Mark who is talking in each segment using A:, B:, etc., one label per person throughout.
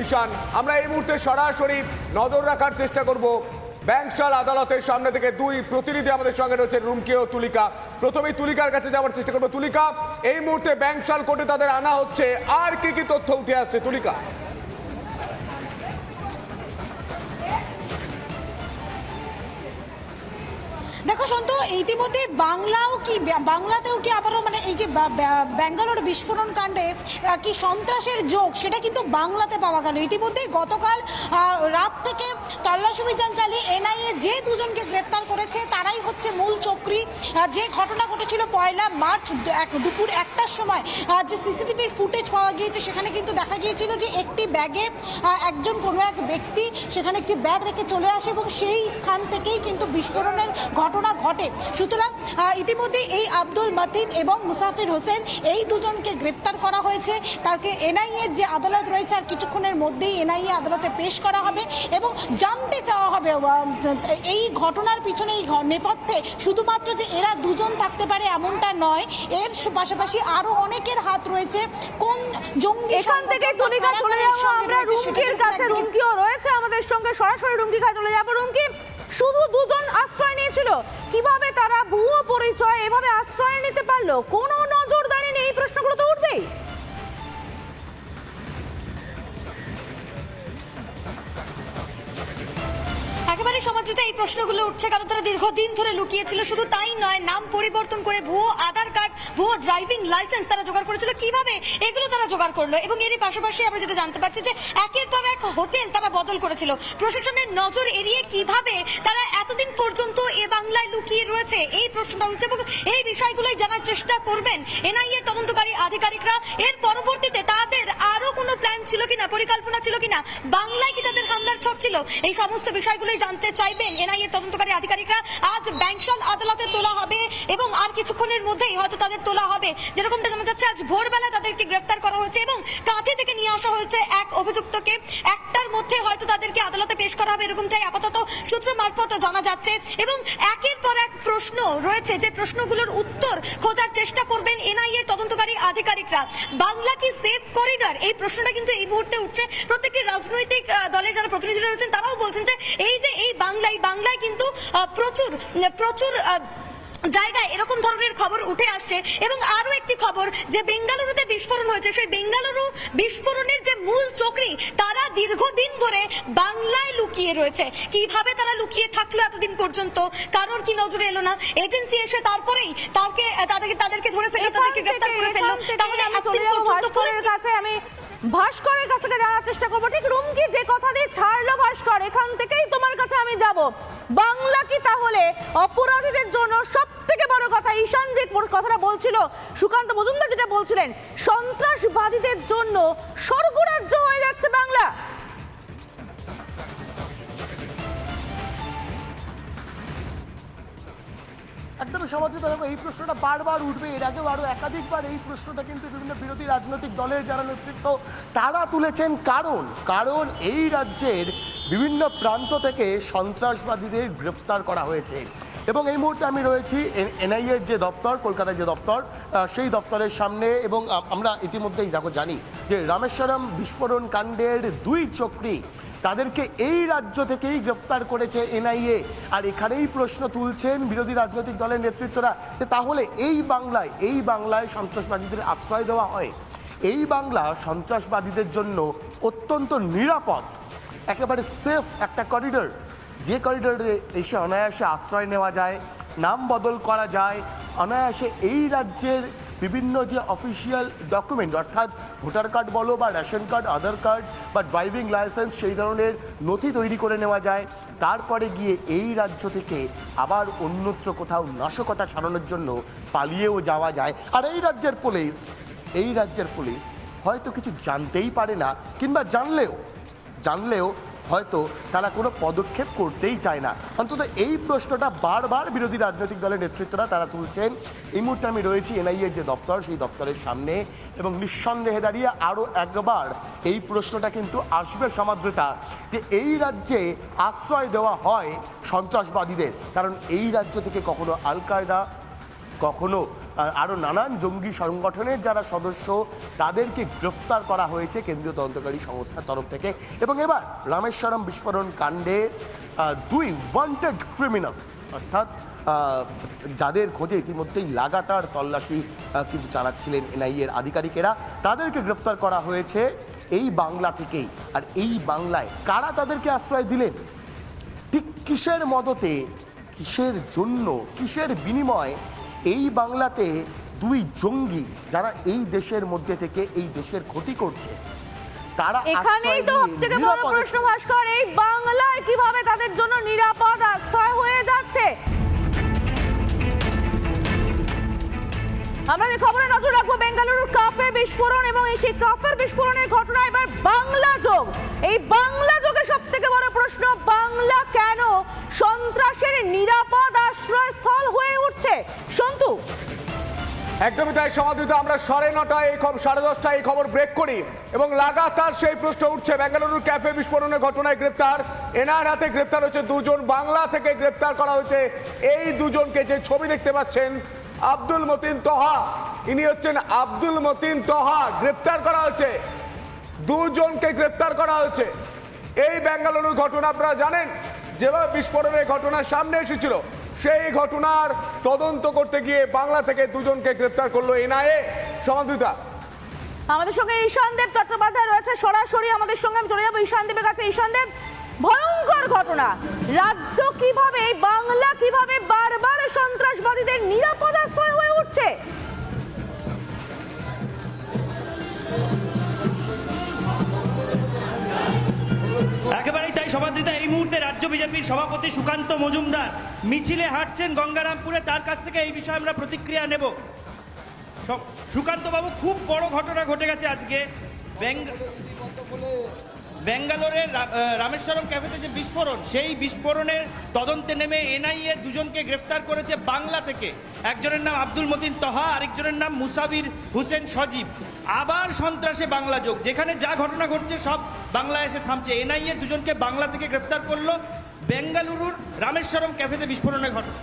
A: ঈশান, আমরা এই মুহূর্তে সরাসরি নজর রাখার চেষ্টা করব। ব্যাংকশাল আদালতের সামনে থেকে দুই প্রতিনিধি আমাদের সঙ্গে রয়েছে রুমকি ও তুলিকা। প্রথমেই তুলিকার কাছে যাওয়ার চেষ্টা করব। তুলিকা, এই মুহূর্তে ব্যাংকশাল কোর্টে তাদের আনা হচ্ছে। আর কি কি তথ্য উঠে আসছে তুলিকা?
B: দেখো সন্তু, ইতিমধ্যে বাংলাও কি, বাংলাতেও কি আবারও মানে এই যে ব্যাঙ্গালোর বিস্ফোরণ কাণ্ডে কি সন্ত্রাসের যোগ, সেটা কিন্তু বাংলাতে পাওয়া গেল। ইতিমধ্যে গতকাল রাত থেকে তল্লাশি অভিযান চালিয়ে এনআইএ যে দুজনকে গ্রেপ্তার করেছে, তারাই হচ্ছে মূল চক্রী। যে ঘটনা ঘটেছিল পয়লা মার্চ দুপুর একটার সময় যে সিসিটিভির ফুটেজ পাওয়া গিয়েছে, সেখানে কিন্তু দেখা গিয়েছিল যে একটি ব্যাগে একজন কোনো এক ব্যক্তি, সেখানে একটি ব্যাগ রেখে চলে আসে এবং সেইখান থেকেই কিন্তু বিস্ফোরণের ঘটনা ঘটে। সুতরাং ইতিমধ্যে এই আব্দুল মাতিন এবং মুসাফির হোসেন এই দুজনকে গ্রেপ্তার করা হয়েছে। তাকে এনআইএ যে আদালত রয়েছে আর কিছুক্ষণের মধ্যেই এনআইএ আদালতে পেশ করা হবে এবং জানতে চাওয়া হবে এই ঘটনার পিছনে এই নেপথ্যে শুধুমাত্র যে এরা দুজন থাকতে পারে এমনটা নয় এর পাশাপাশি আরও অনেকের হাত রয়েছে। কোন জঙ্গি
C: এখান থেকে তুলিকা চলে যাব আমরা। রুমকির কাছে রুমকিও রয়েছে আমাদের সঙ্গে। সরাসরি রুমকি খায় চলে যাব। রুমকি শুধু দুজন আশ্রয় নিয়েছিল। কীভাবে তারা ভুয়ো পরিচয় এভাবে আশ্রয় নিতে পারল? কোনো নজরদারি নেই, এই প্রশ্নগুলো তো উঠবেই।
D: একেবারে সমাজে এই প্রশ্নগুলো উঠছে, কারণ তারা দীর্ঘদিন ধরে লুকিয়েছিল। শুধু তাই নয়, নাম পরিবর্তন করে ভুয়ো আধার কার্ড, ভুয়ো ড্রাইভিং লাইসেন্স তারা জোগাড় করেছিল। কীভাবে এগুলো তারা জোগাড় করল? এবং এরই পাশাপাশি আমরা যেটা জানতে পারছি যে একের পর এক হোটেল তারা বদল করেছিল। প্রশাসনের নজর এড়িয়ে কীভাবে তারা এতদিন পর্যন্ত এ বাংলায় লুকিয়ে রয়েছে, এই প্রশ্নটা হচ্ছে এবং এই বিষয়গুলোই জানার চেষ্টা করবেন এনআইএ তদন্তকারী আধিকারিকরা। এর পরবর্তীতে তাদের আরও ছিল কিনা, পরিকল্পনা ছিল কিনা, বাংলায় কি তাদের হামলার ছক ছিল? এই সমস্ত বিষয়গুলোই জানতে চাইবেন এনআইএ তদন্তকারী আধিকারিকরা। আজ ব্যাংশাল আদালতে তোলা হবে এবং আর কিছুক্ষণের মধ্যেই হয়তো তাদের তোলা হবে। যেরকমটা জানা যাচ্ছে, আজ ভোরবেলা তাদেরকে গ্রেফতার করা হয়েছে এবং কাঁথি থেকে নিয়ে আসা হয়েছে এক অভিযুক্তকে। একটার মধ্যে হয়তো তাদেরকে আদালতে পেশ করা হবে এরকমটাই আপাতত সূত্র মারফত জানা যাচ্ছে। এবং একের পর এক প্রশ্ন রয়েছে যে প্রশ্নগুলোর উত্তর খোঁজার চেষ্টা করবেন এনআইএ তদন্তকারী আধিকারিকরা। বাংলা কি সেফ করিডর এই প্রশ্নটা কিন্তু এই মুহূর্তে উঠছে। প্রত্যেকটি রাজনৈতিক দলের যারা প্রতিনিধিরা রয়েছেন তারাও বলছেন যে এই যে এই বাংলায় বাংলায় কিন্তু প্রচুর প্রচুর জায়গায় এরকম ধরনের খবর উঠে আসছে। এবং আরও একটি খবর যে বেঙ্গালুরুতে বিস্ফোরণ হয়েছে সেই বেঙ্গালুরু বিস্ফোরণের যে মূল চক্রী তারা দীর্ঘদিন ধরে বাংলায় লুকিয়ে রয়েছে। কীভাবে তারা লুকিয়ে থাকল এতদিন পর্যন্ত কারোর কি নজরে এলো না? এজেন্সি এসে তারপরেই তাকে তাদেরকে তাদেরকে ধরে ফেলল তাদেরকে গ্রেফতার করে ফেলল। তাহলে
C: আমি চলে যাব কাছে আমি ভাস্করের কাছ থেকে জানার চেষ্টা করব। ঠিক রুমকি যে কথা দিয়ে ছাড়লো ভাস্কর, এখান থেকেই তোমার কাছে আমি যাব। বাংলা কি তাহলে? অপরাধীদের জন্য সব থেকে বড় কথা, ঈশান যে কথাটা বলছিল, সুকান্ত মজুমদার যেটা বলছিলেন, সন্ত্রাসবাদীদের জন্য স্বর্গরাজ্য হয়ে যাচ্ছে বাংলা।
E: একদমই সমাদৃত দেখো, এই প্রশ্নটা বারবার উঠবে। এর আগেও আরও একাধিকবার এই প্রশ্নটা কিন্তু বিভিন্ন বিরোধী রাজনৈতিক দলের যারা নেতৃত্ব, তারা তুলেছেন কারণ। কারণ এই রাজ্যের বিভিন্ন প্রান্ত থেকে সন্ত্রাসবাদীদের গ্রেফতার করা হয়েছে। এবং এই মুহূর্তে আমি রয়েছি এনআইএর যে দফতর, কলকাতার যে দফতর সেই দফতরের সামনে এবং আমরা ইতিমধ্যেই, দেখো, জানি যে রামেশ্বরম বিস্ফোরণ কাণ্ডের দুই চক্রী তাদেরকে এই রাজ্য থেকেই গ্রেফতার করেছে এনআইএ। আর এখানেই প্রশ্ন তুলছেন বিরোধী রাজনৈতিক দলের নেতৃত্বরা যে তাহলে এই বাংলায় এই বাংলায় সন্ত্রাসবাদীদের আশ্রয় দেওয়া হয়। এই বাংলা সন্ত্রাসবাদীদের জন্য অত্যন্ত নিরাপদ, একেবারে সেফ একটা করিডোর যে করিডোরে এসে অনায়াসে আশ্রয় নেওয়া যায়, নাম বদল করা যায়। অনায়াসে এই রাজ্যের বিভিন্ন যে অফিসিয়াল ডকুমেন্ট অর্থাৎ ভোটার কার্ড বলো বা রেশন কার্ড আধার কার্ড বা ড্রাইভিং লাইসেন্স সেই ধরনের নথি তৈরি করে নেওয়া যায়। তারপরে গিয়ে এই রাজ্য থেকে আবার অন্যত্র কোথাও নাশকতা ছাড়ানোর জন্য পালিয়েও যাওয়া যায়। আর এই রাজ্যের পুলিশ এই রাজ্যের পুলিশ হয়তো কিছু জানতেই পারে না, কিংবা জানলেও জানলেও হয়তো তারা কোনো পদক্ষেপ করতেই চায় না। অন্তত এই প্রশ্নটা বারবার বিরোধী রাজনৈতিক দলের নেতৃত্বরা তারা তুলছেন। এই মুহূর্তে আমি রয়েছি এনআইএর যে দপ্তর, সেই দপ্তরের সামনে এবং নিঃসন্দেহে দাঁড়িয়ে আরও একবার এই প্রশ্নটা কিন্তু আসবে সমাদ্রতা যে এই রাজ্যে আশ্রয় দেওয়া হয় সন্ত্রাসবাদীদের। কারণ এই রাজ্য থেকে কখনো আল কায়দা কখনো আরও নানান জঙ্গি সংগঠনের যারা সদস্য, তাদেরকে গ্রেফতার করা হয়েছে কেন্দ্রীয় তদন্তকারী সংস্থার তরফ থেকে। এবং এবার রামেশ্বরম বিস্ফোরণ কাণ্ডে দুই ওয়ান্টেড ক্রিমিনাল অর্থাৎ যাদের খোঁজে ইতিমধ্যেই লাগাতার তল্লাশি কিন্তু চালাচ্ছিলেন এনআইএর আধিকারিকেরা, তাদেরকে গ্রেফতার করা হয়েছে এই বাংলা থেকেই। আর এই বাংলায় কারা তাদেরকে আশ্রয় দিলেন? ঠিক কিসের মদতে, কিসের জন্য, কিসের বিনিময় এই বাংলাতে দুই জঙ্গি যারা এই দেশের মধ্যে থেকে এই দেশের ক্ষতি করছে তারা
C: এখানেই তো সবথেকে বড় প্রশ্ন ভাস্কর এই বাংলায় কীভাবে তাদের জন্য নিরাপদ আশ্রয় হয়ে যাচ্ছে? আমরা খবরে নজর রাখব, বেঙ্গালুরুর কাফে বিস্ফোরণ এবং এই সেই কাফের বিস্ফোরণের ঘটনা, এবার বাংলা যোগ। এই বাংলা যোগে সব থেকে বড় প্রশ্ন, বাংলা কেন সন্ত্রাসের নিরাপদ আশ্রয়স্থল হয়ে উঠছে? সন্তু।
A: একদমই তাই সমাদৃত আমরা সাড়ে নটায়, এই খবর, সাড়ে দশটায় এই খবর ব্রেক করি এবং লাগাতার সেই প্রশ্ন উঠছে, বেঙ্গালুরুর ক্যাফে বিস্ফোরণের ঘটনায় গ্রেপ্তার, এনার হাতে গ্রেপ্তার হয়েছে দুজন, বাংলা থেকে গ্রেপ্তার করা হয়েছে, এই দুজনকে যে ছবি দেখতে পাচ্ছেন আব্দুল মতিন তহা। ইনি হচ্ছেন আব্দুল মতিন তহা, গ্রেপ্তার করা হয়েছে। দুজনকে গ্রেপ্তার করা হয়েছে। এই বেঙ্গালুরুর ঘটনা আপনারা জানেন, যেভাবে বিস্ফোরণের ঘটনা সামনে এসেছিল, সেই ঘটনার তদন্ত করতে গিয়ে বাংলা থেকে দুজনকে গ্রেপ্তার করল এনআইএ। সমাদৃতা
C: আমাদের সঙ্গে ঈশানদেব চট্টোপাধ্যায় রয়েছে, সরাসরি আমাদের সঙ্গে আমি চলে যাব। ঈশানদেবের কাছে। ঈশানদেব ভয়ঙ্কর ঘটনা। রাজ্য কীভাবে এই বাংলা
F: মজুমদার মিছিলে হাঁটছেন গঙ্গারামপুরে তার কাছ থেকে এই বিষয়ে আমরা প্রতিক্রিয়া নেব। সুকান্তবাবু খুব বড় ঘটনা ঘটে গেছে আজকে। বেঙ্গ- বেঙ্গালোরের রা- আহ, রামেশ্বরম ক্যাফেতে যে বিস্ফোরণ সেই বিস্ফোরণের তদন্তে নেমে এনআইএ দুজনকে গ্রেফতার করেছে বাংলা থেকে। একজনের নাম আব্দুল মতিন তহা আরেকজনের নাম মুসাবির হুসেন সজীব। আবার সন্ত্রাসে বাংলা যোগ যেখানে যা ঘটনা ঘটছে সব বাংলা এসে থামছে। এনআইএ দুজনকে বাংলা থেকে গ্রেফতার করল বেঙ্গালুরুর রামেশ্বরম ক্যাফেতে বিস্ফোরণের ঘটনা।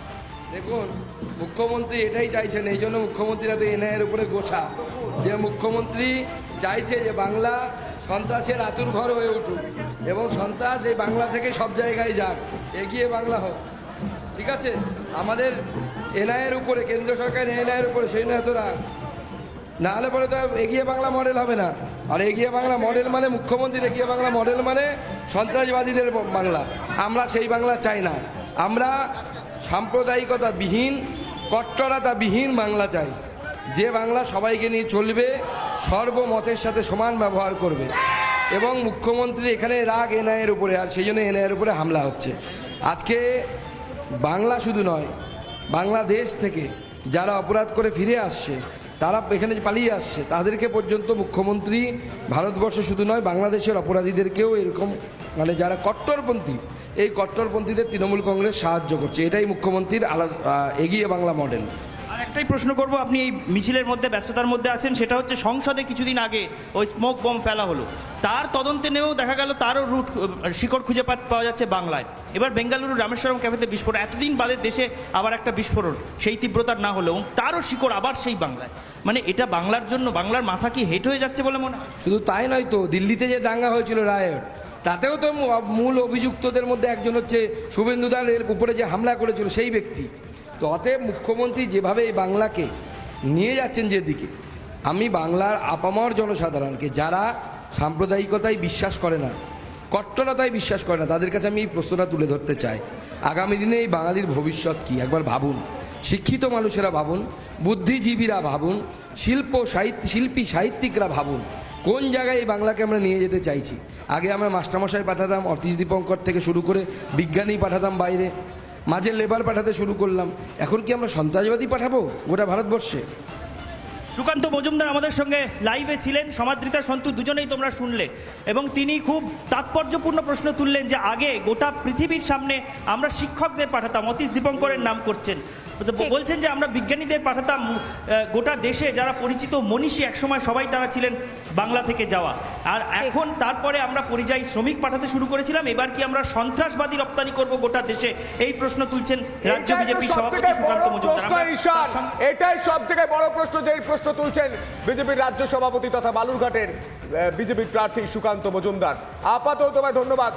G: দেখুন, মুখ্যমন্ত্রী এটাই চাইছেন, এই জন্য মুখ্যমন্ত্রীরা তো এনআইয়ের উপরে গোছা। যে মুখ্যমন্ত্রী চাইছে যে বাংলা সন্ত্রাসের আতুর ঘর হয়ে উঠুক এবং সন্ত্রাস এই বাংলা থেকে সব জায়গায় যাক, এগিয়ে বাংলা হোক। ঠিক আছে? আমাদের এনআইয়ের উপরে, কেন্দ্র সরকার এনআইয়ের উপরে, সেই নয় তো রাগ। না হলে পরে তো এগিয়ে বাংলা মডেল হবে না। আর এগিয়ে বাংলা মডেল মানে মুখ্যমন্ত্রীর এগিয়ে বাংলা মডেল মানে সন্ত্রাসবাদীদের বাংলা। আমরা সেই বাংলা চাই না। আমরা সাম্প্রদায়িকতা বিহীন কট্টরতা বিহীন বাংলা চাই। যে বাংলা সবাইকে নিয়ে চলবে, সর্বমতের সাথে সমান ব্যবহার করবে। এবং মুখ্যমন্ত্রী এখানে রাগ এনআইয়ের উপরে, আর সেই জন্য এনআইয়ের উপরে হামলা হচ্ছে। আজকে বাংলা শুধু নয়, বাংলাদেশ থেকে যারা অপরাধ করে ফিরে আসছে তারা এখানে পালিয়ে আসছে, তাদেরকে পর্যন্ত মুখ্যমন্ত্রী ভারতবর্ষে শুধু নয়, বাংলাদেশের অপরাধীদেরকেও এরকম মানে যারা কট্টরপন্থী, এই কট্টরপন্থীদের তৃণমূল কংগ্রেস সাহায্য করছে। এটাই মুখ্যমন্ত্রীর আলাদা এগিয়ে বাংলা মডেল
F: একটাই প্রশ্ন করব, আপনি এই মিছিলের মধ্যে, ব্যস্ততার মধ্যে আছেন, সেটা হচ্ছে সংসদে কিছুদিন আগে ওই স্মোক বম ফেলা হলো। তার তদন্তে নেমেও দেখা গেল তারও রুট শিকড় খুঁজে পাওয়া যাচ্ছে বাংলায়। এবার বেঙ্গালুরু রামেশ্বরম ক্যাফেতে বিস্ফোরণ, এতদিন বাদে দেশে আবার একটা বিস্ফোরণ, সেই তীব্রতার না হলেও তারও শিকড় আবার সেই বাংলায়। মানে এটা বাংলার জন্য, বাংলার মাথা কি হেট হয়ে যাচ্ছে বলে মনে হয়?
G: শুধু তাই নয় তো, দিল্লিতে যে দাঙ্গা হয়েছিল রায়ট তাতেও তো মূল অভিযুক্তদের মধ্যে একজন হচ্ছে শুভেন্দুদার এর উপরে যে হামলা করেছিল, সেই ব্যক্তি। তো অতএব মুখ্যমন্ত্রী যেভাবে এই বাংলাকে নিয়ে যাচ্ছেন যেদিকে, আমি বাংলার আপামর জনসাধারণকে, যারা সাম্প্রদায়িকতায় বিশ্বাস করে না, কট্টরতায় বিশ্বাস করে না, তাদের কাছে আমি এই প্রশ্নটা তুলে ধরতে চাই। আগামী দিনে এই বাঙালির ভবিষ্যৎ কি? একবার ভাবুন। শিক্ষিত মানুষেরা ভাবুন, বুদ্ধিজীবীরা ভাবুন, শিল্প সাহিত্য শিল্পী সাহিত্যিকরা ভাবুন, কোন জায়গায় এই বাংলাকে আমরা নিয়ে যেতে চাইছি? আগে আমরা মাস্টারমশাই পাঠাতাম, অতীশ দীপঙ্কর থেকে শুরু করে বিজ্ঞানী পাঠাতাম বাইরে। মাঝে লেবার পাঠাতে শুরু করলাম। এখন কি আমরা সন্ত্রাসবাদী পাঠাবো গোটা ভারতবর্ষে?
F: সুকান্ত মজুমদার আমাদের সঙ্গে লাইভে ছিলেন সমাদৃতা সন্তু দুজনেই তোমরা শুনলে। এবং তিনি খুব তাৎপর্যপূর্ণ প্রশ্ন তুললেন যে আগে গোটা পৃথিবীর সামনে আমরা শিক্ষকদের পাঠাতাম অতীশ দীপঙ্করের নাম করছেন। বলছেন যে আমরা বিজ্ঞানীদের পাঠাতাম গোটা দেশে যারা পরিচিত মনীষী একসময় সবাই তারা ছিলেন বাংলা থেকে যাওয়া। আর এখন তারপরে আমরা পরিযায়ী শ্রমিক পাঠাতে শুরু করেছিলাম। এবার কি আমরা সন্ত্রাসবাদী রপ্তানি করব গোটা দেশে? এই প্রশ্ন তুলছেন রাজ্য বিজেপি সভাপতি সুকান্ত মজুমদার।
A: এটাই সব থেকে বড় প্রশ্ন যে এই প্রশ্ন তুলছেন বিজেপির রাজ্য সভাপতি তথা বালুরঘাটের বিজেপির প্রার্থী সুকান্ত মজুমদার। আপাতত তোমায় ধন্যবাদ।